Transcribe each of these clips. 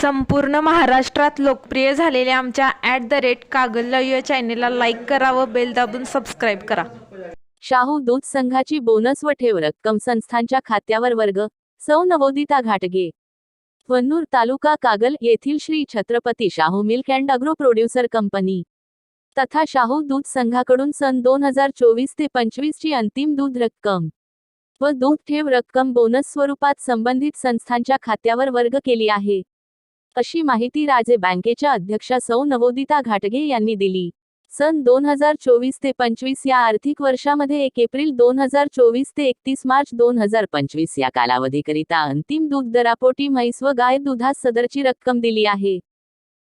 संपूर्ण महाराष्ट्रात लोकप्रिय झालेल्या आमच्या ॲट द रेट कागल या चॅनेलला लाईक करा व बेल दाबून सबस्क्राईब करा. शाहू दूध संघाची बोनस व ठेव रक्कम संस्थांच्या खात्यावर वर्ग सौ नवोदिता घाटगे. वन्नूर तालुका कागल येथील Shri Chhatrapati Shahu milk and agro producer company तथा शाहू दूध संघाकडून सन दोन हजार चोवीस ते पंचवीस ची अंतिम दूध रक्कम. व दूध ठेव रक्कम बोनस स्वरूपात संबंधित संस्थांच्या खात्यावर वर्ग केली आहे. अशी माहिती राजे बँकेच्या अध्यक्षा सौ नवोदिता घाटगे यांनी दिली. सन दोन हजार चोवीस ते पंचवीस या आर्थिक वर्षामध्ये एक एप्रिल दोन हजार चोवीस ते एकतीस मार्च दोन हजार पंचवीस या कालावधीकरिता अंतिम दूध दरापोटी म्हैस व गाय दुधास सदरची रक्कम दिली आहे.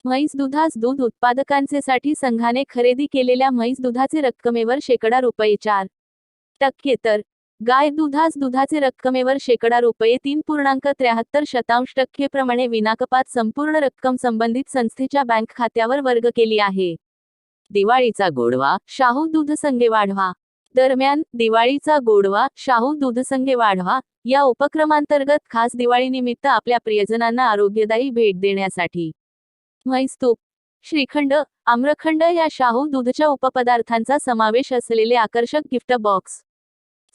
म्हैस दुधास दूध उत्पादकांचे साठी संघाने खरेदी केलेल्या म्हैस दुधाचे रक्कमेवर शेकडा रुपये चार टक्के तर गाय दुधास दुधाचे रक्कमेवर शेकडा रुपये तीन पूर्णांक त्र्याहत्तर शतांश टक्केप्रमाणे विनाकपात संपूर्ण रक्कम संबंधित संस्थेच्या बँक खात्यावर वर्ग केली आहे. दिवाळीचा गोडवा शाहू दूध संघे वाढवा. दरम्यान दिवाळीचा गोडवा शाहू दूध संघे वाढवा या उपक्रमांतर्गत खास दिवाळीनिमित्त आपल्या प्रियजनांना आरोग्यदायी भेट देण्यासाठी. म्हैस्तूप श्रीखंड आम्रखंड या शाहू दूधच्या उपपदार्थांचा समावेश असलेले आकर्षक गिफ्ट बॉक्स.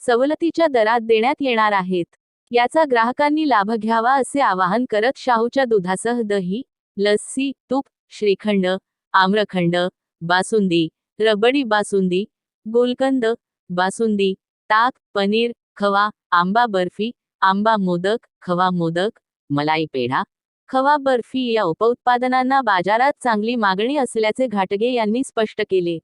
सवलतीच्या दरात देण्यात येणार आहेत. याचा ग्राहकांनी लाभ घ्यावा असे आवाहन करत शाहूच्या दुधासह दही लस्सी तूप श्रीखंड आम्रखंड बासुंदी रबडी बासुंदी गुलकंद बासुंदी ताक पनीर खवा आंबा बर्फी आंबा मोदक खवा मोदक मलाई पेढा खवा बर्फी या उपउत्पादनांना बाजारात चांगली मागणी असल्याचे घाटगे यांनी स्पष्ट केले.